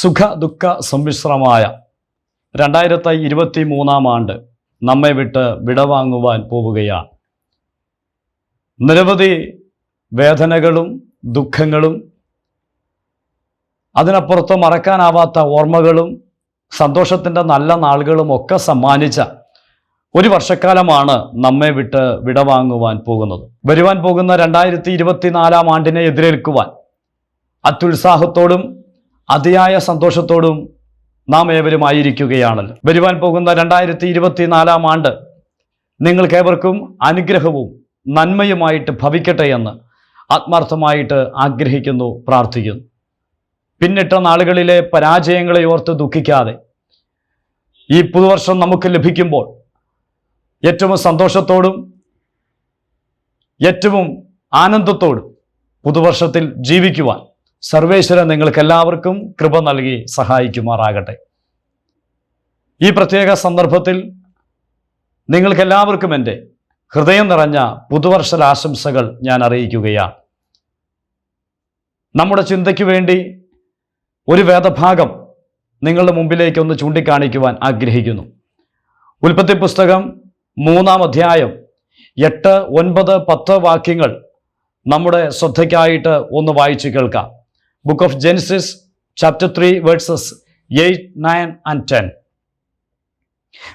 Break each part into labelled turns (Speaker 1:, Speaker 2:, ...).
Speaker 1: സുഖ ദുഃഖ സമ്മിശ്രമായ രണ്ടായിരത്തി ഇരുപത്തി മൂന്നാം ആണ്ട് നമ്മെ വിട്ട് വിടവാങ്ങുവാൻ പോവുകയാണ്. നിരവധി വേദനകളും ദുഃഖങ്ങളും അതിനപ്പുറത്ത് മറക്കാനാവാത്ത ഓർമ്മകളും സന്തോഷത്തിന്റെ നല്ല നാളുകളും ഒക്കെ സമ്മാനിച്ച ഒരു വർഷക്കാലമാണ് നമ്മെ വിട്ട് വിടവാങ്ങുവാൻ പോകുന്നത്. വരുവാൻ പോകുന്ന രണ്ടായിരത്തി ഇരുപത്തിനാലാം ആണ്ടിനെ എതിരേൽക്കുവാൻ അത്യുത്സാഹത്തോടും അതിയായ സന്തോഷത്തോടും നാം ഏവരും ആയിരിക്കുകയാണല്ലോ വരുവാൻ പോകുന്ന രണ്ടായിരത്തി ഇരുപത്തിനാലാം ആണ്ട് നിങ്ങൾക്കേവർക്കും അനുഗ്രഹവും നന്മയുമായിട്ട് ഭവിക്കട്ടെ എന്ന് ആത്മാർത്ഥമായിട്ട് ആഗ്രഹിക്കുന്നു പ്രാർത്ഥിക്കുന്നു. പിന്നിട്ട നാളുകളിലെ പരാജയങ്ങളെ ഓർത്ത് ദുഃഖിക്കാതെ ഈ പുതുവർഷം നമുക്ക് ലഭിക്കുമ്പോൾ ഏറ്റവും സന്തോഷത്തോടും ഏറ്റവും ആനന്ദത്തോടും പുതുവർഷത്തിൽ ജീവിക്കുവാൻ സർവേശ്വരൻ നിങ്ങൾക്ക് എല്ലാവർക്കും കൃപ നൽകി സഹായിക്കുമാറാകട്ടെ. ഈ പ്രത്യേക സന്ദർഭത്തിൽ നിങ്ങൾക്കെല്ലാവർക്കും എന്റെ ഹൃദയം നിറഞ്ഞ പുതുവർഷ ആശംസകൾ ഞാൻ അറിയിക്കുകയാണ്. നമ്മുടെ ചിന്തയ്ക്ക് വേണ്ടി ഒരു വേദഭാഗം നിങ്ങളുടെ മുമ്പിലേക്ക് ഒന്ന് ചൂണ്ടിക്കാണിക്കുവാൻ ആഗ്രഹിക്കുന്നു. ഉൽപ്പത്തി പുസ്തകം മൂന്നാം അധ്യായം എട്ട് ഒൻപത് പത്ത് വാക്യങ്ങൾ നമ്മുടെ ശ്രദ്ധയ്ക്കായിട്ട് ഒന്ന് വായിച്ചു കേൾക്കാം. Book of Genesis chapter three verses eight nine and ten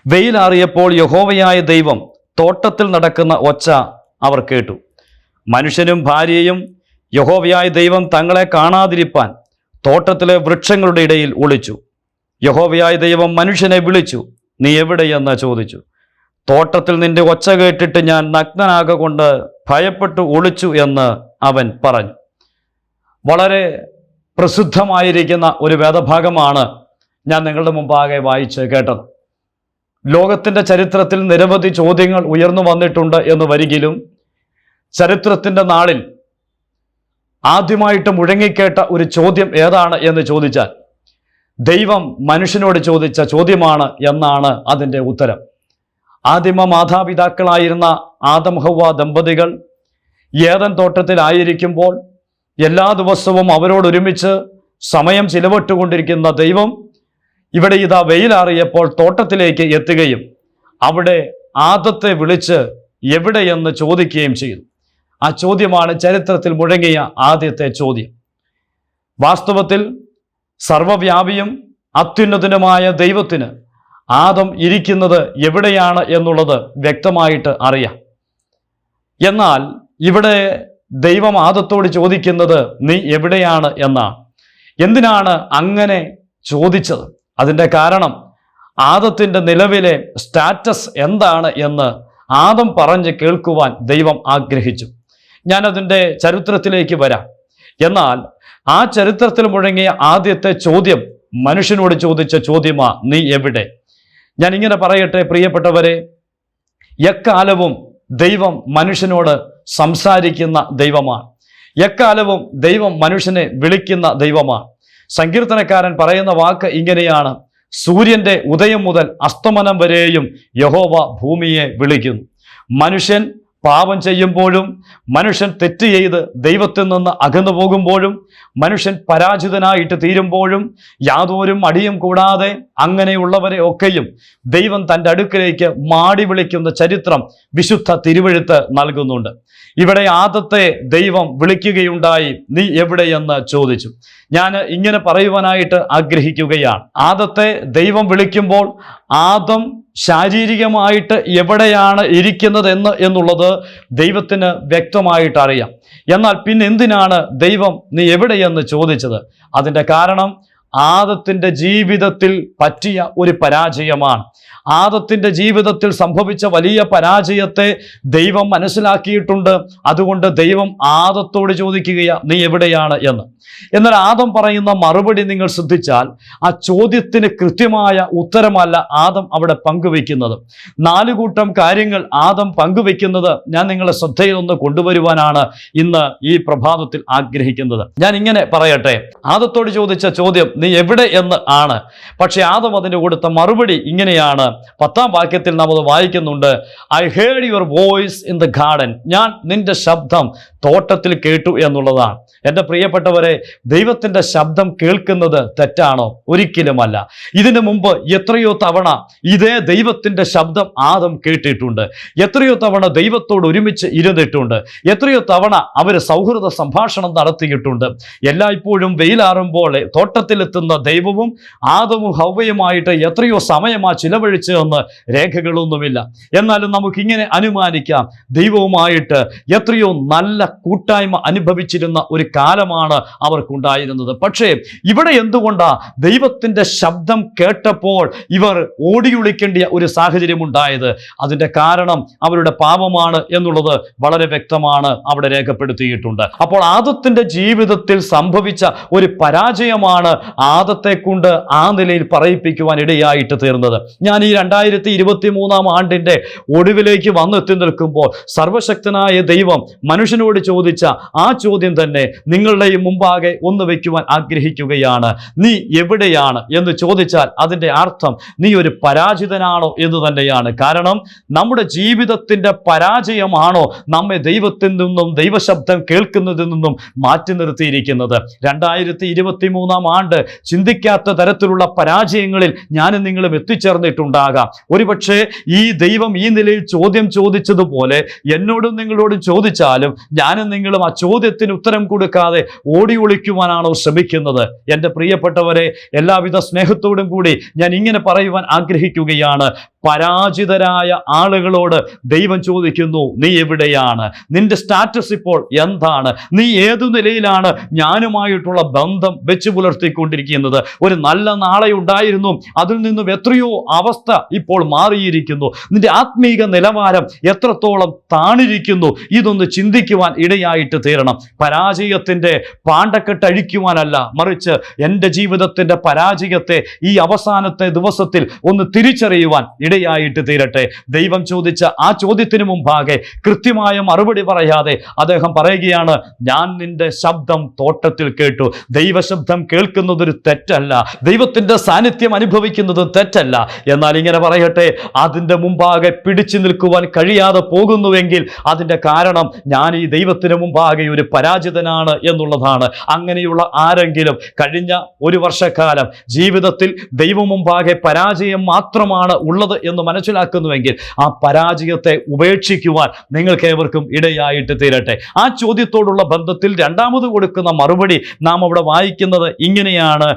Speaker 1: വെയിലാറിയപ്പോൾ യഹോവയായ ദൈവം തോട്ടത്തിൽ നടക്കുന്ന ഒച്ച അവർ കേട്ടു. മനുഷ്യനും ഭാര്യയും യഹോവയായ ദൈവം തങ്ങളെ കാണാതിരിപ്പാൻ തോട്ടത്തിലെ വൃക്ഷങ്ങളുടെ ഇടയിൽ ഒളിച്ചു. യഹോവയായ ദൈവം മനുഷ്യനെ വിളിച്ചു നീ എവിടെയെന്ന്? ചോദിച്ചു. തോട്ടത്തിൽ നിന്റെ ഒച്ച കേട്ടിട്ട് ഞാൻ നഗ്നനാകൊണ്ട് ഭയപ്പെട്ടു ഒളിച്ചു എന്ന് അവൻ പറഞ്ഞു. വളരെ പ്രസിദ്ധമായിരിക്കുന്ന ഒരു വേദഭാഗമാണ് ഞാൻ നിങ്ങളുടെ മുമ്പാകെ വായിച്ച് കേട്ടത്. ലോകത്തിന്റെ ചരിത്രത്തിൽ നിരവധി ചോദ്യങ്ങൾ ഉയർന്നു വന്നിട്ടുണ്ട് എന്ന് വരികിലും ചരിത്രത്തിന്റെ നാളിൽ ആദ്യമായിട്ട് മുഴങ്ങിക്കേട്ട ഒരു ചോദ്യം ഏതാണ് എന്ന് ചോദിച്ചാൽ ദൈവം മനുഷ്യനോട് ചോദിച്ച ചോദ്യമാണ് എന്നാണ് അതിന്റെ ഉത്തരം. ആദിമ മാതാപിതാക്കളായിരുന്ന ആദം ഹവ്വ ദമ്പതികൾ ഏതൻ തോട്ടത്തിലായിരിക്കുമ്പോൾ എല്ലാ ദിവസവും അവരോടൊരുമിച്ച് സമയം ചിലവിട്ടുകൊണ്ടിരിക്കുന്ന ദൈവം ഇവിടെ ഇതാ വെയിലാറിയപ്പോൾ തോട്ടത്തിലേക്ക് എത്തുകയും അവിടെ ആദത്തെ വിളിച്ച് എവിടെയെന്ന് ചോദിക്കുകയും ചെയ്തു. ആ ചോദ്യമാണ് ചരിത്രത്തിൽ മുഴങ്ങിയ ആദ്യത്തെ ചോദ്യം. വാസ്തവത്തിൽ സർവവ്യാപിയും അത്യുന്നതനുമായ ദൈവത്തിന് ആദം ഇരിക്കുന്നത് എവിടെയാണ് എന്നുള്ളത് വ്യക്തമായിട്ട് അറിയാം. എന്നാൽ ഇവിടെ ദൈവം ആദത്തോട് ചോദിക്കുന്നത് നീ എവിടെയാണ് എന്നാണ് എന്തിനാണ് അങ്ങനെ ചോദിച്ചത്? അതിന്റെ കാരണം ആദത്തിന്റെ നിലവിലെ സ്റ്റാറ്റസ് എന്താണ് എന്ന് ആദം പറഞ്ഞ് കേൾക്കുവാൻ ദൈവം ആഗ്രഹിച്ചു. ഞാനതിന്റെ ചരിത്രത്തിലേക്ക് വരാം. എന്നാൽ ആ ചരിത്രത്തിൽ മുഴങ്ങിയ ആദ്യത്തെ ചോദ്യം മനുഷ്യനോട് ചോദിച്ച ചോദ്യമാ നീ എവിടെ? ഞാൻ ഇങ്ങനെ പറയട്ടെ പ്രിയപ്പെട്ടവരെ എക്കാലവും ദൈവം മനുഷ്യനോട് സംസാരിക്കുന്ന ദൈവമാണ്. എക്കാലവും ദൈവം മനുഷ്യനെ വിളിക്കുന്ന ദൈവമാണ്. സങ്കീർത്തനക്കാരൻ പറയുന്ന വാക്ക് ഇങ്ങനെയാണ്. സൂര്യന്റെ ഉദയം മുതൽ അസ്തമനം വരെയും യഹോവ ഭൂമിയെ വിളിക്കുന്നു. മനുഷ്യൻ പാപം ചെയ്യുമ്പോഴും മനുഷ്യൻ തെറ്റ് ചെയ്ത് ദൈവത്തിൽ നിന്ന് അകന്നു പോകുമ്പോഴും മനുഷ്യൻ പരാജിതനായിട്ട് തീരുമ്പോഴും യാതൊരു അടിയും കൂടാതെ അങ്ങനെയുള്ളവരെ ഒക്കെയും ദൈവം തന്റെ അടുക്കിലേക്ക് മാടി വിളിക്കുന്ന ചരിത്രം വിശുദ്ധ തിരുവഴുത്ത് നൽകുന്നുണ്ട്. ഇവിടെ ആദത്തെ ദൈവം വിളിക്കുകയുണ്ടായി നീ എവിടെയെന്ന് ചോദിച്ചു. ഞാൻ ഇങ്ങനെ പറയുവാനായിട്ട് ആഗ്രഹിക്കുകയാണ്. ആദത്തെ ദൈവം വിളിക്കുമ്പോൾ ആദം ശാരീരികമായിട്ട് എവിടെയാണ് ഇരിക്കുന്നത് എന്ന് എന്നുള്ളത് ദൈവത്തിന് വ്യക്തമായിട്ട് അറിയാം. എന്നാൽ പിന്നെ എന്തിനാണ് ദൈവം നീ എവിടെയെന്ന് ചോദിച്ചത്? അതിന്റെ കാരണം ആദത്തിന്റെ ജീവിതത്തിൽ പറ്റിയ ഒരു പരാജയമാണ്. ആദത്തിന്റെ ജീവിതത്തിൽ സംഭവിച്ച വലിയ പരാജയത്തെ ദൈവം മനസ്സിലാക്കിയിട്ടുണ്ട്. അതുകൊണ്ട് ദൈവം ആദത്തോട് ചോദിക്കുകയാണ് നീ എവിടെയാണ്? എന്ന്. എന്നാൽ ആദം പറയുന്ന മറുപടി നിങ്ങൾ ശ്രദ്ധിച്ചാൽ ആ ചോദ്യത്തിന് കൃത്യമായ ഉത്തരമല്ല ആദം അവിടെ പങ്കുവെക്കുന്നത് നാല് കൂട്ടം കാര്യങ്ങൾ ആദം പങ്കുവെക്കുന്നത് ഞാൻ നിങ്ങളെ ശ്രദ്ധയിൽ ഒന്ന് കൊണ്ടുവരുവാനാണ് ഇന്ന് ഈ പ്രഭാതത്തിൽ ആഗ്രഹിക്കുന്നത്. ഞാൻ ഇങ്ങനെ പറയട്ടെ ആദത്തോട് ചോദിച്ച ചോദ്യം നീ എവിടെ? എന്ന് ആണ്. പക്ഷെ ആദം അതിന് കൊടുത്ത മറുപടി ഇങ്ങനെയാണ്. പത്താം വാക്യത്തിൽ നാം അത് വായിക്കുന്നുണ്ട്. I heard your voice in the garden ഞാൻ നിന്റെ ശബ്ദം തോട്ടത്തിൽ കേട്ടു എന്നുള്ളതാണ്. എന്റെ പ്രിയപ്പെട്ടവരെ ദൈവത്തിന്റെ ശബ്ദം കേൾക്കുന്നത് തെറ്റാണോ? ഒരിക്കലുമല്ല. ഇതിനു മുമ്പ് എത്രയോ തവണ ഇതേ ദൈവത്തിന്റെ ശബ്ദം ആദം കേട്ടിട്ടുണ്ട്. എത്രയോ തവണ ദൈവത്തോട് ഒരുമിച്ച് ഇരുന്നിട്ടുണ്ട്. എത്രയോ തവണ അവർ സൗഹൃദ സംഭാഷണം നടത്തിയിട്ടുണ്ട്. എല്ലായ്പ്പോഴും വെയിലാറുമ്പോൾ തോട്ടത്തിലെത്തുന്ന ദൈവവും ആദവും ഹൗവയുമായിട്ട് എത്രയോ സമയമാ ചിലവഴിച്ചതെന്ന് രേഖകളൊന്നുമില്ല. എന്നാലും നമുക്കിങ്ങനെ അനുമാനിക്കാം ദൈവവുമായിട്ട് എത്രയോ നല്ല കൂട്ടായ്മ അനുഭവിച്ചിരുന്ന ഒരു കാലമാണ് അവർക്കുണ്ടായിരുന്നത്. പക്ഷേ ഇവിടെ എന്തുകൊണ്ടാ ദൈവത്തിന്റെ ശബ്ദം കേട്ടപ്പോൾ ഇവർ ഓടിയൊളിക്കേണ്ട ഒരു സാഹചര്യം ഉണ്ടായത് അതിന്റെ കാരണം അവരുടെ പാപമാണ് എന്നുള്ളത് വളരെ വ്യക്തമാണ് അവിടെ രേഖപ്പെടുത്തിയിട്ടുണ്ട്. അപ്പോൾ ആദത്തിന്റെ ജീവിതത്തിൽ സംഭവിച്ച ഒരു പരാജയമാണ് ആദത്തെ കൊണ്ട് ആ നിലയിൽ പറയിപ്പിക്കുവാൻ ഇടയായിട്ട് തീർന്നത്. ഞാൻ ഈ രണ്ടായിരത്തി ഇരുപത്തി മൂന്നാം ആണ്ടിന്റെ ഒടുവിലേക്ക് വന്നെത്തി നിൽക്കുമ്പോൾ സർവശക്തനായ ദൈവം മനുഷ്യനോട് ചോദിച്ച ആ ചോദ്യം തന്നെ നിങ്ങളുടെയും മുമ്പാകെ ഒന്ന് വയ്ക്കുവാൻ ആഗ്രഹിക്കുകയാണ്. നീ എവിടെയാണ് എന്ന് ചോദിച്ചാൽ അതിന്റെ അർത്ഥം നീ ഒരു പരാജിതനാണോ എന്ന് തന്നെയാണ്. കാരണം നമ്മുടെ ജീവിതത്തിന്റെ പരാജയമാണോ നമ്മെ ദൈവത്തിൽ നിന്നും ദൈവശബ്ദം കേൾക്കുന്നതിൽ നിന്നും മാറ്റി നിർത്തിയിരിക്കുന്നത്. രണ്ടായിരത്തി ഇരുപത്തി മൂന്നാം ആണ്ട് ചിന്തിക്കാത്ത തരത്തിലുള്ള പരാജയങ്ങളിൽ ഞാനും നിങ്ങളും എത്തിച്ചേർന്നിട്ടുണ്ടാകാം ഒരുപക്ഷെ ഈ ദൈവം ഈ നിലയിൽ ചോദ്യം ചോദിച്ചതുപോലെ എന്നോടും നിങ്ങളോടും ചോദിച്ചാലും ഞാനും നിങ്ങളും ആ ചോദ്യത്തിന് ഉത്തരം കൊടുക്കാതെ ഓടി ഒളിക്കുവാനാണോ ശ്രമിക്കുന്നത്. എന്റെ പ്രിയപ്പെട്ടവരെ എല്ലാവിധ സ്നേഹത്തോടും കൂടി ഞാൻ ഇങ്ങനെ പറയുവാൻ ആഗ്രഹിക്കുകയാണ്. പരാജിതരായ ആളുകളോട് ദൈവം ചോദിക്കുന്നു നീ എവിടെയാണ്? നിന്റെ സ്റ്റാറ്റസ് ഇപ്പോൾ എന്താണ്? നീ ഏതു നിലയിലാണ് ഞാനുമായിട്ടുള്ള ബന്ധം വെച്ച് പുലർത്തിക്കൊണ്ടിരിക്കുന്നത്? ഒരു നല്ല നാളെ ഉണ്ടായിരുന്നു. അതിൽ നിന്നും എത്രയോ അവസ്ഥ ഇപ്പോൾ മാറിയിരിക്കുന്നു. നിന്റെ ആത്മീക നിലവാരം എത്രത്തോളം താണിരിക്കുന്നു? ഇതൊന്ന് ചിന്തിക്കുവാൻ ഇടയായിട്ട് തീരണം. പരാജയത്തിന്റെ പാണ്ടക്കെട്ട് അഴിക്കുവാനല്ല മറിച്ച് എന്റെ ജീവിതത്തിന്റെ പരാജയത്തെ ഈ അവസാനത്തെ ദിവസത്തിൽ ഒന്ന് തിരിച്ചറിയുവാൻ ഇടയായിട്ട് തീരട്ടെ. ദൈവം ചോദിച്ച ആ ചോദ്യത്തിന് മുമ്പാകെ കൃത്യമായ മറുപടി പറയാതെ അദ്ദേഹം പറയുകയാണ് ഞാൻ നിന്റെ ശബ്ദം തോട്ടത്തിൽ കേട്ടു. ദൈവശബ്ദം ശബ്ദം കേൾക്കുന്നതൊരു തെറ്റല്ല. ദൈവത്തിന്റെ സാന്നിധ്യം അനുഭവിക്കുന്നത് തെറ്റല്ല. എന്നാൽ ഇങ്ങനെ പറയട്ടെ അതിന്റെ മുമ്പാകെ പിടിച്ചു നിൽക്കുവാൻ കഴിയാതെ പോകുന്നുവെങ്കിൽ അതിന്റെ കാരണം ഞാൻ ഈ ദൈവത്തിന് മുമ്പാകെ ഒരു പരാജിതനാണ് എന്നുള്ളതാണ്. അങ്ങനെയുള്ള ആരെങ്കിലും കഴിഞ്ഞ ഒരു വർഷക്കാലം ജീവിതത്തിൽ ദൈവം മുമ്പാകെ പരാജയം മാത്രമാണ് ഉള്ളത് എന്ന് മനസ്സിലാക്കുന്നുവെങ്കിൽ ആ പരാജയത്തെ ഉപേക്ഷിക്കുവാൻ നിങ്ങൾക്ക് ഏവർക്കും ഇടയായിട്ട് തീരട്ടെ. ആ ചോദ്യത്തോടുള്ള ബന്ധത്തിൽ രണ്ടാമത് കൊടുക്കുന്ന മറുപടി നാം അവിടെ വായിക്കുന്നത് ഇങ്ങനെയാണ്.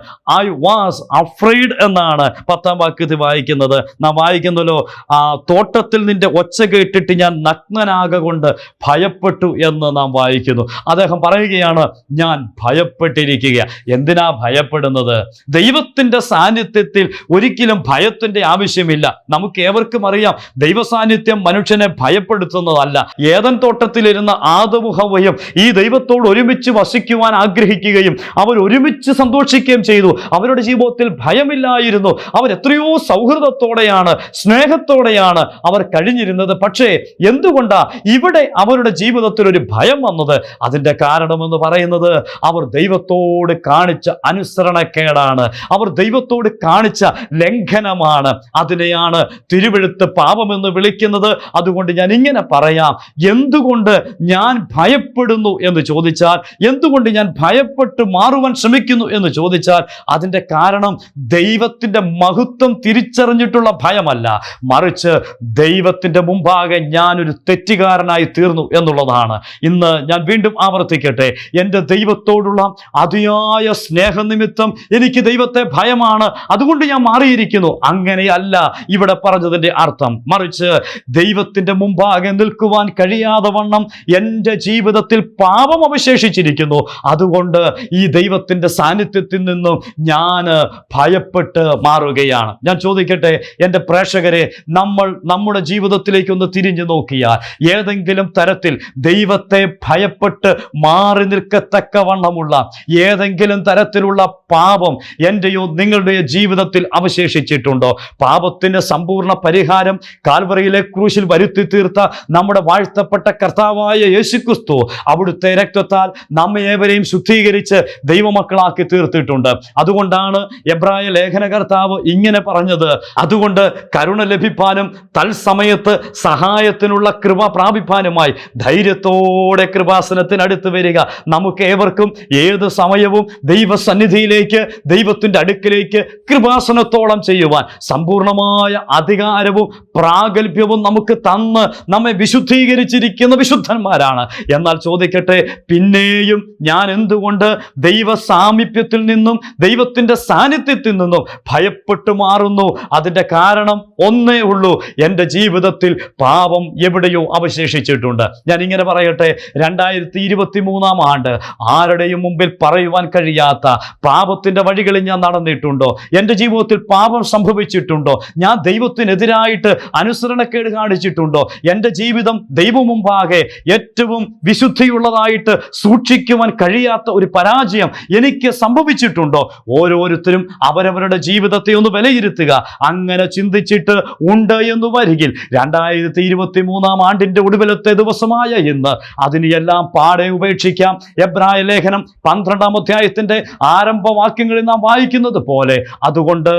Speaker 1: ഐ വാസ് അഫ്രൈഡ് എന്നാണ് പത്താം വാക്യത്തിൽ വായിക്കുന്നത്. നാം വായിക്കുന്നല്ലോ ആ തോട്ടത്തിൽ നിന്റെ ഒച്ച കേട്ടിട്ട് ഞാൻ നഗ്നനാകൊണ്ട് ഭയപ്പെട്ടു എന്ന് നാം വായിക്കുന്നു. അദ്ദേഹം പറയുകയാണ് ഞാൻ ഭയപ്പെട്ടിരിക്കുക എന്തിനാ ഭയപ്പെടുന്നത്? ദൈവത്തിന്റെ സാന്നിധ്യത്തിൽ ഒരിക്കലും ഭയത്തിന്റെ ആവശ്യമില്ല. നമുക്ക് ഏവർക്കും അറിയാം ദൈവസാന്നിധ്യം മനുഷ്യനെ ഭയപ്പെടുത്തുന്നതല്ല. ഏതൻ തോട്ടത്തിലിരുന്ന ആദമുഹവയും ഈ ദൈവത്തോട് ഒരുമിച്ച് വസിക്കുവാൻ ആഗ്രഹിക്കുകയും അവർ ഒരുമിച്ച് സന്തോഷിക്കുകയും ചെയ്തു. അവരുടെ ജീവിതത്തിൽ ഭയമില്ലായിരുന്നു. അവർ എത്രയോ സൗഹൃദത്തോടെയാണ് സ്നേഹത്തോടെയാണ് അവർ കഴിഞ്ഞിരുന്നത്. പക്ഷേ എന്തുകൊണ്ടാ ഇവിടെ അവരുടെ ജീവിതത്തിൽ ഒരു ഭയം വന്നത്? അതിന്റെ കാരണമെന്ന് പറയുന്നത് അവർ ദൈവത്തോട് കാണിച്ച അനുസരണക്കേടാണ്. അവർ ദൈവത്തോട് കാണിച്ച ലംഘനമാണ്. അതിനെയാണ് തിരുവെഴുത്ത് പാപമെന്ന് വിളിക്കുന്നത്. അതുകൊണ്ട് ഞാൻ ഇങ്ങനെ പറയാം. എന്തുകൊണ്ട് ഞാൻ ഭയപ്പെടുന്നു എന്ന് ചോദിച്ചാൽ എന്തുകൊണ്ട് ഞാൻ ഭയപ്പെട്ട് മാറുവാൻ ശ്രമിക്കുന്നു എന്ന് ചോദിച്ചാൽ അതിന്റെ കാരണം ദൈവത്തിന്റെ മഹത്വം തിരിച്ചറിഞ്ഞിട്ടുള്ള ഭയമല്ല. മറിച്ച് ദൈവത്തിന്റെ മുമ്പാകെ ഞാനൊരു തെറ്റുകാരനായി തീർന്നു എന്നുള്ളതാണ്. ഇന്ന് ഞാൻ വീണ്ടും ആവർത്തിക്കട്ടെ. എന്റെ ദൈവത്തോടുള്ള അതിയായ സ്നേഹനിമിത്തം എനിക്ക് ദൈവത്തെ ഭയമാണ്. അതുകൊണ്ട് ഞാൻ മാറിയിരിക്കുന്നു. അങ്ങനെയല്ല. ഇവിടെ പറഞ്ഞതിന്റെ അർത്ഥം മറിച്ച് ദൈവത്തിന്റെ മുമ്പാകെ നിൽക്കുവാൻ കഴിയാതെ വണ്ണം എന്റെ ജീവിതത്തിൽ പാപം അവശേഷിച്ചിരിക്കുന്നു. അതുകൊണ്ട് ഈ ദൈവത്തിന്റെ സാന്നിധ്യത്തിൽ നിന്നും ഞാൻ ഭയപ്പെട്ട് മാറുകയാണ്. ഞാൻ ചോദിക്കട്ടെ എന്റെ പ്രേക്ഷകരെ നമ്മൾ നമ്മുടെ ജീവിതത്തിലേക്ക് ഒന്ന് തിരിഞ്ഞു നോക്കിയാൽ ഏതെങ്കിലും തരത്തിൽ ദൈവത്തെ ഭയപ്പെട്ട് മാറി നിൽക്കത്തക്കവണ്ണമുള്ള ഏതെങ്കിലും തരത്തിലുള്ള പാപം എന്റെയോ നിങ്ങളുടെയോ ജീവിതത്തിൽ അവശേഷിച്ചിട്ടുണ്ടോ? പാപത്തിന് സമ്പൂർണ പരിഹാരം കാൽവറിയിലെ ക്രൂശിൽ വരുത്തി തീർത്ത നമ്മുടെ വാഴ്ത്തപ്പെട്ട കർത്താവായ യേശുക്രിസ്തു അവിടുത്തെ രക്തത്താൽ നമ്മയേവരെയും ശുദ്ധീകരിച്ച് ദൈവമക്കളാക്കി തീർത്തിട്ടുണ്ട്. അതുകൊണ്ടാണ് എബ്രായ ലേഖനകർത്താവ് ഇങ്ങനെ പറഞ്ഞത്. അതുകൊണ്ട് കരുണ ലഭിപ്പാനും തത്സമയത്ത് സഹായത്തിനുള്ള കൃപ പ്രാപിപ്പാനുമായി ധൈര്യത്തോടെ കൃപാസനത്തിനടുത്ത് വരിക. നമുക്ക് ഏവർക്കും ഏത് സമയവും ദൈവസന്നിധിയിലേക്ക് ദൈവത്തിന്റെ അടുക്കിലേക്ക് കൃപാസനത്തോളം ചെയ്യുവാൻ സമ്പൂർണമായ അധികാരവും പ്രാഗൽഭ്യവും നമുക്ക് തന്ന് നമ്മെ വിശുദ്ധീകരിച്ചിരിക്കുന്ന വിശുദ്ധന്മാരാണ്. എന്നാൽ ചോദിക്കട്ടെ പിന്നെയും ഞാൻ എന്തുകൊണ്ട് ദൈവ സാമീപ്യത്തിൽ നിന്നും ദൈവത്തിന്റെ സാന്നിധ്യത്തിൽ നിന്നും ഭയപ്പെട്ടു മാറുന്നു? അതിന്റെ കാരണം ഒന്നേ ഉള്ളൂ. എന്റെ ജീവിതത്തിൽ പാപം എവിടെയോ അവശേഷിച്ചിട്ടുണ്ട്. ഞാൻ ഇങ്ങനെ പറയട്ടെ രണ്ടായിരത്തി ഇരുപത്തി മൂന്നാം ആണ്ട് ആരുടെയും മുമ്പിൽ പറയുവാൻ കഴിയാത്ത പാപത്തിന്റെ വഴികളിൽ ഞാൻ നടന്നിട്ടുണ്ടോ? എന്റെ ജീവിതത്തിൽ പാപം സംഭവിച്ചിട്ടുണ്ടോ? ഞാൻ ദൈവത്തിനെതിരായിട്ട് അനുസരണക്കേട് കാണിച്ചിട്ടുണ്ടോ? എന്റെ ജീവിതം ദൈവം മുമ്പാകെ ഏറ്റവും വിശുദ്ധിയുള്ളതായിട്ട് സൂക്ഷിക്കുവാൻ കഴിയാത്ത ഒരു പരാജയം എനിക്ക് സംഭവിച്ചിട്ടുണ്ടോ? ഓരോരുത്തരും അവരവരുടെ ജീവിതത്തെ ഒന്ന് വിലയിരുത്തുക. അങ്ങനെ ചിന്തിച്ചിട്ട് ഉണ്ട് എന്ന് വരികിൽ രണ്ടായിരത്തി ഇരുപത്തി മൂന്നാം ആണ്ടിന്റെ ഒടുവിലത്തെ ദിവസമായ ഇന്ന് അതിന് എല്ലാം പാടെ ഉപേക്ഷിക്കാം. എബ്രായ ലേഖനം പന്ത്രണ്ടാം അധ്യായത്തിന്റെ ആരംഭവാക്യങ്ങളിൽ നാം വായിക്കുന്നത് പോലെ അതുകൊണ്ട്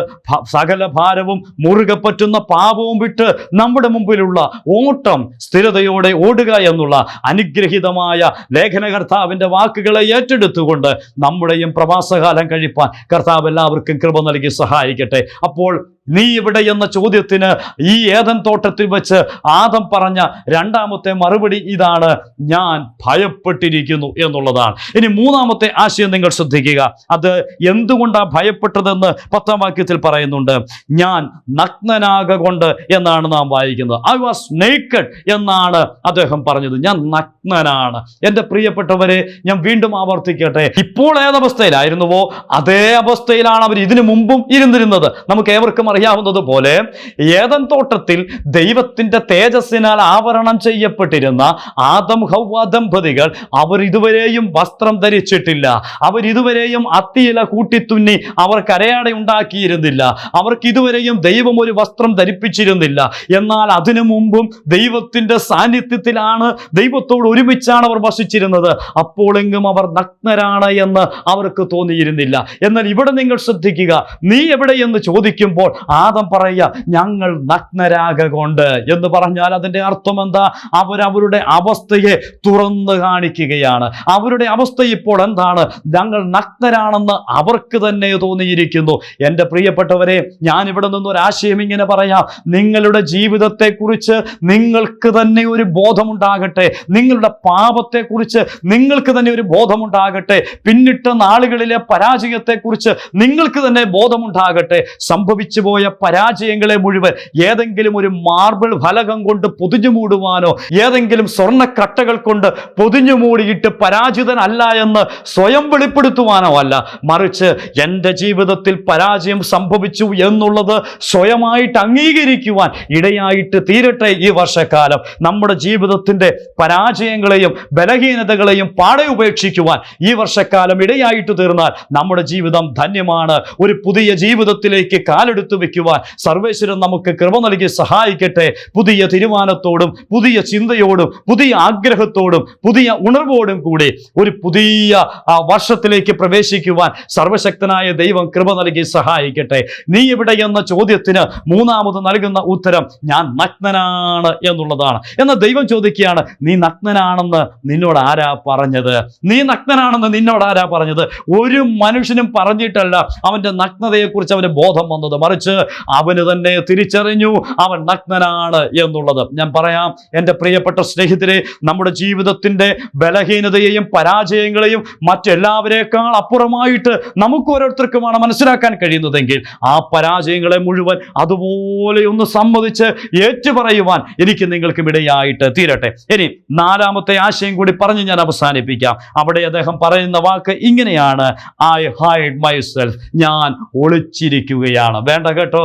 Speaker 1: സകല ഭാരവും മുറുകെ പറ്റുന്ന പാപവും വിട്ട് നമ്മുടെ മുമ്പിലുള്ള ഓട്ടം സ്ഥിരതയോടെ ഓടുക എന്നുള്ള അനുഗ്രഹീതമായ ലേഖനകർത്താവിന്റെ വാക്കുകളെ ഏറ്റെടുത്തുകൊണ്ട് നമ്മുടെയും പ്രവാസകാലം കഴിപ്പാൻ കർത്താവ് എല്ലാവർക്കും കൃപ നൽകി സഹായിക്കട്ടെ. അപ്പോൾ നീ ഇവിടെ എന്ന ചോദ്യത്തിന് ഈ ഏതൻ തോട്ടത്തിൽ വെച്ച് ആദം പറഞ്ഞ രണ്ടാമത്തെ മറുപടി ഇതാണ്. ഞാൻ ഭയപ്പെട്ടിരിക്കുന്നു എന്നുള്ളതാണ്. ഇനി മൂന്നാമത്തെ ആശയം നിങ്ങൾ ശ്രദ്ധിക്കുക. അത് എന്തുകൊണ്ടാണ് ഭയപ്പെട്ടതെന്ന് പത്താം വാക്യത്തിൽ പറയുന്നുണ്ട്. ഞാൻ നഗ്നനാകൊണ്ട് എന്നാണ് നാം വായിക്കുന്നത്. ഐ വാസ് നേക്കഡ് എന്നാണ് അദ്ദേഹം പറഞ്ഞത്. ഞാൻ നഗ്നനാണ്. എന്റെ പ്രിയപ്പെട്ടവരെ ഞാൻ വീണ്ടും ആവർത്തിക്കട്ടെ. ഇപ്പോൾ ഏതവസ്ഥയിലായിരുന്നുവോ? അതേ അവസ്ഥയിലാണ് അവർ ഇതിനു മുമ്പും ഇരുന്നിരുന്നത്. നമുക്ക് ഏവർക്കും അറിയാവുന്നത് പോലെ ഏതൻ തോട്ടത്തിൽ ദൈവത്തിന്റെ തേജസ്സിനാൽ ആവരണം ചെയ്യപ്പെട്ടിരുന്ന ആദം ഹൗവ ദമ്പതികൾ അവരിതുവരെയും വസ്ത്രം ധരിച്ചിട്ടില്ല. അവരിതുവരെയും അത്തിയില കൂട്ടിത്തുന്നി അവർ കരയാട ഉണ്ടാക്കിയിരുന്നില്ല. അവർക്ക് ഇതുവരെയും ദൈവം ഒരു വസ്ത്രം ധരിപ്പിച്ചിരുന്നില്ല. എന്നാൽ അതിനു മുമ്പും ദൈവത്തിന്റെ സാന്നിധ്യത്തിലാണ് ദൈവത്തോട് ഒരുമിച്ചാണ് അവർ വസിച്ചിരുന്നത്. അപ്പോഴെങ്കിലും അവർ നഗ്നരാണ് എന്ന് അവർക്ക് തോന്നിയിരുന്നില്ല. എന്നാൽ ഇവിടെ നിങ്ങൾ ശ്രദ്ധിക്കുക. നീ എവിടെ എന്ന് ചോദിക്കുമ്പോൾ ആദം പറയുക ഞങ്ങൾ നഗ്നരാകൊണ്ട് എന്ന് പറഞ്ഞാൽ അതിന്റെ അർത്ഥം എന്താ? അവരവരുടെ അവസ്ഥയെ തുറന്നു കാണിക്കുകയാണ്. അവരുടെ അവസ്ഥ ഇപ്പോൾ എന്താണ്? ഞങ്ങൾ നഗ്നരാണെന്ന് അവർക്ക് തന്നെ തോന്നിയിരിക്കുന്നു. എന്റെ പ്രിയപ്പെട്ടവരെ ഞാൻ ഇവിടെ നിന്നൊരു ആശയം ഇങ്ങനെ പറയാം. നിങ്ങളുടെ ജീവിതത്തെക്കുറിച്ച് നിങ്ങൾക്ക് തന്നെ ഒരു ബോധമുണ്ടാകട്ടെ. നിങ്ങളുടെ പാപത്തെക്കുറിച്ച് നിങ്ങൾക്ക് തന്നെ ഒരു ബോധമുണ്ടാകട്ടെ. പിന്നിട്ട നാളുകളിലെ പരാജയത്തെക്കുറിച്ച് നിങ്ങൾക്ക് തന്നെ ബോധമുണ്ടാകട്ടെ. സംഭവിച്ചു പോയ പരാജയങ്ങളെ മുഴുവൻ ഏതെങ്കിലും ഒരു മാർബിൾ ഫലകം കൊണ്ട് പൊതിഞ്ഞു മൂടുവാനോ ഏതെങ്കിലും സ്വർണക്കട്ടകൾ കൊണ്ട് പൊതിഞ്ഞു മൂടിയിട്ട് പരാജിതനല്ല എന്ന് സ്വയം വെളിപ്പെടുത്തുവാനോ അല്ല. മറിച്ച് എന്റെ ജീവിതത്തിൽ പരാജയം സംഭവിച്ചു എന്നുള്ളത് സ്വയമായിട്ട് അംഗീകരിക്കുവാൻ ഇടയായിട്ട് തീരട്ടെ ഈ വർഷക്കാലം. നമ്മുടെ ജീവിതത്തിന്റെ പരാജയങ്ങളെയും ബലഹീനതകളെയും പാടെ ഉപേക്ഷിക്കുവാൻ ഈ വർഷക്കാലം ഇടയായിട്ട് തീർന്നാൽ നമ്മുടെ ജീവിതം ധന്യമാണ്. ഒരു പുതിയ ജീവിതത്തിലേക്ക് കാലെടുത്ത് വെക്കുവാൻ സർവേശ്വരൻ നമുക്ക് കൃപ നൽകി സഹായിക്കട്ടെ. പുതിയ തീരുമാനത്തോടും പുതിയ ചിന്തയോടും പുതിയ ആഗ്രഹത്തോടും പുതിയ ഉണർവോടും കൂടി ഒരു പുതിയ വർഷത്തിലേക്ക് പ്രവേശിക്കുവാൻ സർവശക്തനായ ദൈവം കൃപ നൽകി സഹായിക്കട്ടെ. നീ ഇവിടെ എന്ന ചോദ്യത്തിന് മൂന്നാമത് നൽകുന്ന ഉത്തരം ഞാൻ നഗ്നനാണ് എന്നുള്ളതാണ്. എന്ന ദൈവം ചോദിക്കുകയാണ് നീ നഗ്നനാണെന്ന് നിന്നോട് ആരാ പറഞ്ഞത്? നീ നഗ്നനാണെന്ന് നിന്നോട് ആരാ പറഞ്ഞത്? ഒരു മനുഷ്യനും പറഞ്ഞിട്ടല്ല അവന്റെ നഗ്നതയെക്കുറിച്ച് അവന് ബോധം വന്നത്. മറിച്ച് അവന് തന്നെ തിരിച്ചറിഞ്ഞു അവൻ നഗ്നനാണ് എന്നുള്ളത്. ഞാൻ പറയാം എന്റെ പ്രിയപ്പെട്ട സ്നേഹിതരെ നമ്മുടെ ജീവിതത്തിന്റെ ബലഹീനതയെയും പരാജയങ്ങളെയും മറ്റെല്ലാവരേക്കാൾ അപ്പുറമായിട്ട് നമുക്ക് ഓരോരുത്തർക്കുമാണ് മനസ്സിലാക്കാൻ കഴിയുന്നതെങ്കിൽ ആ പരാജയങ്ങളെ മുഴുവൻ അതുപോലെ ഒന്ന് സമ്മതിച്ച് ഏറ്റുപറയുവാൻ എനിക്ക് നിങ്ങൾക്കും ഇടയായിട്ട് തീരട്ടെ. ഇനി നാലാമത്തെ ആശയം കൂടി പറഞ്ഞ് ഞാൻ അവസാനിപ്പിക്കാം. അവിടെ അദ്ദേഹം പറയുന്ന വാക്ക് ഇങ്ങനെയാണ് ഐ ഹൈഡ് മൈ സെൽഫ് ഞാൻ ഒളിച്ചിരിക്കുകയാണ്. വേണ്ട കേട്ടോ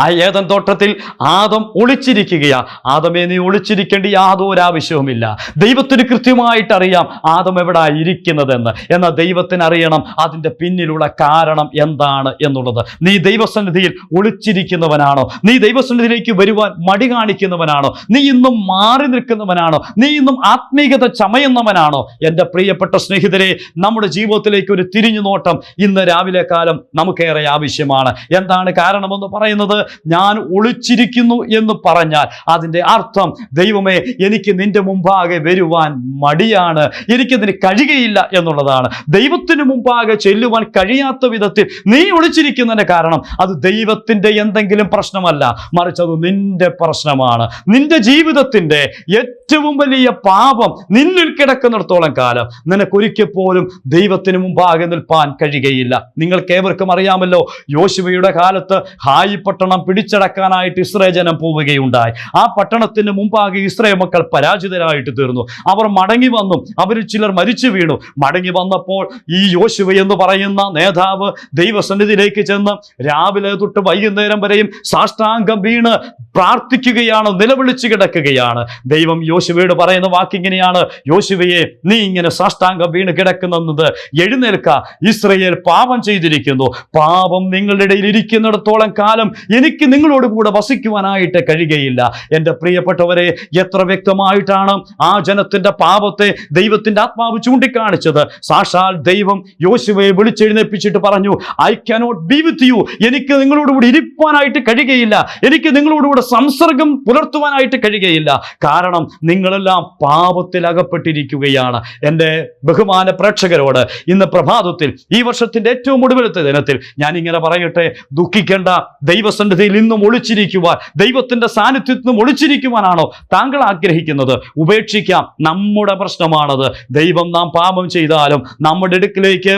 Speaker 1: ആ ഏതൻ തോട്ടത്തിൽ ആദം ഒളിച്ചിരിക്കുകയാ. ആദമേ നീ ഒളിച്ചിരിക്കേണ്ട യാതൊരു ആവശ്യവുമില്ല. ദൈവത്തിന് കൃത്യമായിട്ട് അറിയാം ആദം എവിടെ ഇരിക്കുന്നതെന്ന്. എന്നാൽ ദൈവത്തിന് അറിയണം അതിന്റെ പിന്നിലുള്ള കാരണം എന്താണ് എന്നുള്ളത്. നീ ദൈവസന്നിധിയിൽ ഒളിച്ചിരിക്കുന്നവനാണോ? നീ ദൈവസന്നിധിയിലേക്ക് വരുവാൻ മടി കാണിക്കുന്നവനാണോ? നീ ഇന്നും മാറി നിൽക്കുന്നവനാണോ? നീ ഇന്നും ആത്മീയത ചമയുന്നവനാണോ? എന്റെ പ്രിയപ്പെട്ട സ്നേഹിതരെ നമ്മുടെ ജീവിതത്തിലേക്ക് ഒരു തിരിഞ്ഞു നോട്ടം ഇന്ന് രാവിലെ കാലം നമുക്കേറെ ആവശ്യമാണ്. എന്താണ് കാരണമെന്ന് പറയുന്നത്? ഞാൻ ഒളിച്ചിരിക്കുന്നു എന്ന് പറഞ്ഞാൽ അതിന്റെ അർത്ഥം ദൈവമേ എനിക്ക് നിന്റെ മുമ്പാകെ വരുവാൻ മടിയാണ്. എനിക്കതിന് കഴിയുകയില്ല എന്നുള്ളതാണ്. ദൈവത്തിന് മുമ്പാകെ ചെല്ലുവാൻ കഴിയാത്ത വിധത്തിൽ നീ ഒളിച്ചിരിക്കുന്നതിന് കാരണം അത് ദൈവത്തിന്റെ എന്തെങ്കിലും പ്രശ്നമല്ല. മറിച്ച് അത് നിന്റെ പ്രശ്നമാണ്. നിന്റെ ജീവിതത്തിന്റെ ഏറ്റവും വലിയ പാപം നിന്നിൽ കിടക്കുന്നിടത്തോളം കാലം നിനക്കൊരിക്കൽ പോലും ദൈവത്തിന് മുമ്പാകെ നിൽപ്പാൻ കഴിയുകയില്ല. നിങ്ങൾക്ക് ഏവർക്കും അറിയാമല്ലോ യോശുവയുടെ കാലത്ത് ഹായി പട്ടണം പിടിച്ചടക്കാനായിട്ട് ഇസ്രേ ജനം പോവുകയുണ്ടായി. ആ പട്ടണത്തിന് മുമ്പാകെ ഇസ്രേ മക്കൾ പരാജിതരായിട്ട് തീർന്നു. അവർ മടങ്ങി വന്നു. അവരിൽ ചിലർ മരിച്ചു വീണു. മടങ്ങി വന്നപ്പോൾ ഈ യോശുവ എന്ന് പറയുന്ന നേതാവ് ദൈവസന്നിധിയിലേക്ക് ചെന്ന് രാവിലെ തൊട്ട് വൈകുന്നേരം വരെയും സാഷ്ടാംഗം വീണ് പ്രാർത്ഥിക്കുകയാണ് നിലവിളിച്ചു കിടക്കുകയാണ്. ദൈവം യോശുവയോട് പറയുന്ന വാക്കിങ്ങനെയാണ് യോശുവയെ നീ ഇങ്ങനെ സാഷ്ടാംഗം വീണ് കിടക്കുന്നത് എഴുന്നേൽക്ക. ഇസ്രയേൽ പാപം ചെയ്തിരിക്കുന്നു. പാപം നിങ്ങളുടെ ഇടയിൽ ഇരിക്കുന്നിടത്തോളം കാലം എനിക്ക് നിങ്ങളോട് കൂടെ വസിക്കുവാനായിട്ട് കഴിയുകയില്ല. എന്റെ പ്രിയപ്പെട്ടവരെ എത്ര വ്യക്തമായിട്ടാണ് ആ ജനത്തിന്റെ പാപത്തെ ദൈവത്തിന്റെ ആത്മാവ് ചൂണ്ടിക്കാണിച്ചത്. സാക്ഷാൽ ദൈവം യോശുവയെ വിളിച്ചെഴുന്നേൽപ്പിച്ചിട്ട് പറഞ്ഞു I cannot be with you എനിക്ക് നിങ്ങളോട് കൂടി ഇരിപ്പാനായിട്ട് കഴിയുകയില്ല. എനിക്ക് നിങ്ങളോട് കൂടെ സംസർഗം പുലർത്തുവാനായിട്ട് കഴിയുകയില്ല. കാരണം നിങ്ങളെല്ലാം പാപത്തിൽ അകപ്പെട്ടിരിക്കുകയാണ്. എന്റെ ബഹുമാന പ്രേക്ഷകരോട് ഇന്ന് പ്രഭാതത്തിൽ ഈ വർഷത്തിന്റെ ഏറ്റവും ഒടുവിലത്തെ ദിനത്തിൽ ഞാൻ ഇങ്ങനെ പറയട്ടെ ദുഃഖിക്കേണ്ട ദൈവസന്നിധിയിൽ ഇന്നും ഒളിച്ചിരിക്കുവാൻ ദൈവത്തിന്റെ സാന്നിധ്യത്തിൽ നിന്നും ഒളിച്ചിരിക്കുവാനാണോ താങ്കൾ ആഗ്രഹിക്കുന്നത്? ഉപേക്ഷിക്കാം നമ്മുടെ പ്രശ്നമാണത്. ദൈവം നാം പാപം ചെയ്താലും നമ്മുടെ അടുക്കിലേക്ക്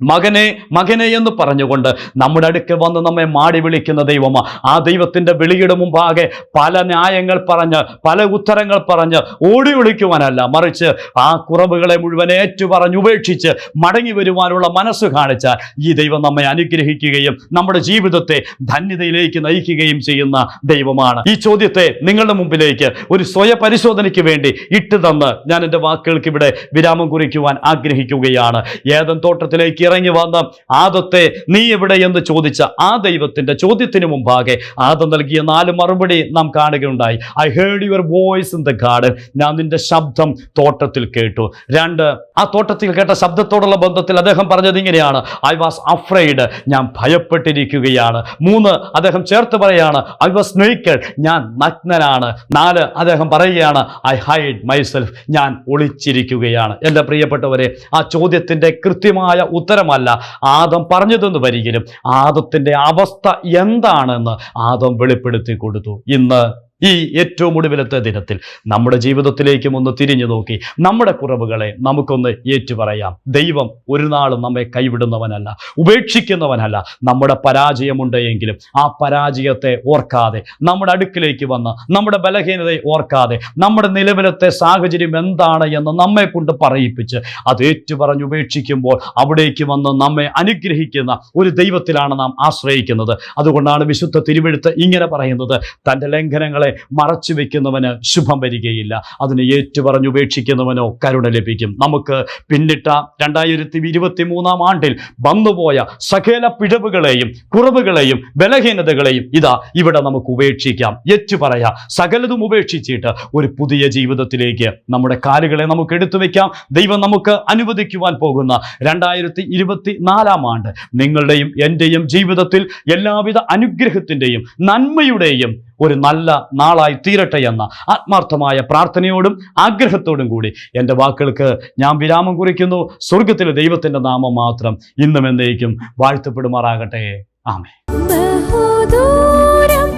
Speaker 1: മകനെ മകനെ എന്ന് പറഞ്ഞുകൊണ്ട് നമ്മുടെ അടുക്ക് വന്ന് നമ്മെ മാടി വിളിക്കുന്ന ദൈവമാ. ആ ദൈവത്തിന്റെ വിളിയുടെ മുമ്പാകെ പല ന്യായങ്ങൾ പറഞ്ഞ് പല ഉത്തരങ്ങൾ പറഞ്ഞ് ഓടി വിളിക്കുവാനല്ല മറിച്ച് ആ കുറവുകളെ മുഴുവൻ ഏറ്റുപറഞ്ഞ് ഉപേക്ഷിച്ച് മടങ്ങി വരുവാനുള്ള മനസ്സ് കാണിച്ചാൽ ഈ ദൈവം നമ്മെ അനുഗ്രഹിക്കുകയും നമ്മുടെ ജീവിതത്തെ ധന്യതയിലേക്ക് നയിക്കുകയും ചെയ്യുന്ന ദൈവമാണ്. ഈ ചോദ്യത്തെ നിങ്ങളുടെ മുമ്പിലേക്ക് ഒരു സ്വയപരിശോധനയ്ക്ക് വേണ്ടി ഇട്ട് തന്ന് ഞാൻ എന്റെ വാക്കുകൾക്ക് ഇവിടെ വിരാമം കുറിക്കുവാൻ ആഗ്രഹിക്കുകയാണ്. ഏതൻ തോട്ടത്തിലേക്ക് ഇറങ്ങി വന്ന ആദത്തെ നീ എവിടെ? എന്ന് ചോദിച്ച ആ ദൈവത്തിന്റെ ചോദ്യത്തിന് മുമ്പാകെ ആദം നൽകിയ നാല് മറുപടി നാം കാണുകയുണ്ടായി. I heard your voice in the garden ഞാൻ നിന്റെ ശബ്ദം തോട്ടത്തിൽ കേട്ടു. രണ്ട് ആ തോട്ടത്തിൽ കേട്ട ശബ്ദത്തോടുള്ള ബന്ധത്തിൽ അദ്ദേഹം പറഞ്ഞത് ഇങ്ങനെയാണ്. ഐ വാസ് അഫ്രൈഡ് ഞാൻ ഭയപ്പെട്ടിരിക്കുകയാണ്. മൂന്ന് അദ്ദേഹം ചേർത്ത് പറയാണ് ഐ വാസ് നേക്കഡ് ഞാൻ നഗ്നനാണ്. നാല് അദ്ദേഹം പറയുകയാണ് ഐ ഹൈഡ് മൈസെൽഫ് ഞാൻ ഒളിച്ചിരിക്കുകയാണ്. എന്റെ പ്രിയപ്പെട്ടവരെ ആ ചോദ്യത്തിന്റെ കൃത്യമായ ഉത്തരമല്ല ആദം പറഞ്ഞതെന്ന് വരികിലും ആദത്തിന്റെ അവസ്ഥ എന്താണെന്ന് ആദം വെളിപ്പെടുത്തി കൊടുത്തു. ഇന്ന് ഈ ഏറ്റവും ഒടുവിലത്തെ ദിനത്തിൽ നമ്മുടെ ജീവിതത്തിലേക്കും ഒന്ന് തിരിഞ്ഞു നോക്കി നമ്മുടെ കുറവുകളെ നമുക്കൊന്ന് ഏറ്റുപറയാം. ദൈവം ഒരു നാളും നമ്മെ കൈവിടുന്നവനല്ല ഉപേക്ഷിക്കുന്നവനല്ല. നമ്മുടെ പരാജയമുണ്ട് എങ്കിലും ആ പരാജയത്തെ ഓർക്കാതെ നമ്മുടെ അടുക്കിലേക്ക് വന്ന് നമ്മുടെ ബലഹീനതയെ ഓർക്കാതെ നമ്മുടെ നിലവിലത്തെ സാഹചര്യം എന്താണ് എന്ന് നമ്മെ കൊണ്ട് പറയിപ്പിച്ച് അത് ഏറ്റുപറഞ്ഞ് ഉപേക്ഷിക്കുമ്പോൾ അവിടേക്ക് വന്ന് നമ്മെ അനുഗ്രഹിക്കുന്ന ഒരു ദൈവത്തിലാണ് നാം ആശ്രയിക്കുന്നത്. അതുകൊണ്ടാണ് വിശുദ്ധ തിരുവെഴുത്ത് ഇങ്ങനെ പറയുന്നത്. തന്റെ ലംഘനങ്ങളെ മറച്ചു വെക്കുന്നവന് ശുഭം വരികയില്ല. അതിനെ ഏറ്റുപറഞ്ഞ് ഉപേക്ഷിക്കുന്നവനോ കരുണ ലഭിക്കും. നമുക്ക് പിന്നിട്ട രണ്ടായിരത്തി ഇരുപത്തി മൂന്നാം ആണ്ടിൽ വന്നുപോയ സകല പിഴവുകളെയും കുറവുകളെയും ബലഹീനതകളെയും ഇതാ ഇവിടെ നമുക്ക് ഉപേക്ഷിക്കാം. ഏറ്റു പറയാം സകലതും ഉപേക്ഷിച്ചിട്ട് ഒരു പുതിയ ജീവിതത്തിലേക്ക് നമ്മുടെ കാലുകളെ നമുക്ക് എടുത്തു വെക്കാം. ദൈവം നമുക്ക് അനുവദിക്കുവാൻ പോകുന്ന രണ്ടായിരത്തി ഇരുപത്തി നാലാം ആണ്ട് നിങ്ങളുടെയും എന്റെയും ജീവിതത്തിൽ എല്ലാവിധ അനുഗ്രഹത്തിന്റെയും നന്മയുടെയും ഒരു നല്ല നാളായി തീരട്ടെ എന്ന ആത്മാർത്ഥമായ പ്രാർത്ഥനയോടും ആഗ്രഹത്തോടും കൂടി എന്റെ വാക്കുകൾക്ക് ഞാൻ വിരാമം കുറിക്കുന്നു. സ്വർഗത്തിലെ ദൈവത്തിന്റെ നാമം മാത്രം ഇന്നും എന്നേക്കും വാഴ്ത്തപ്പെടുമാറാകട്ടെ. ആമേ
Speaker 2: ബഹുദൂരം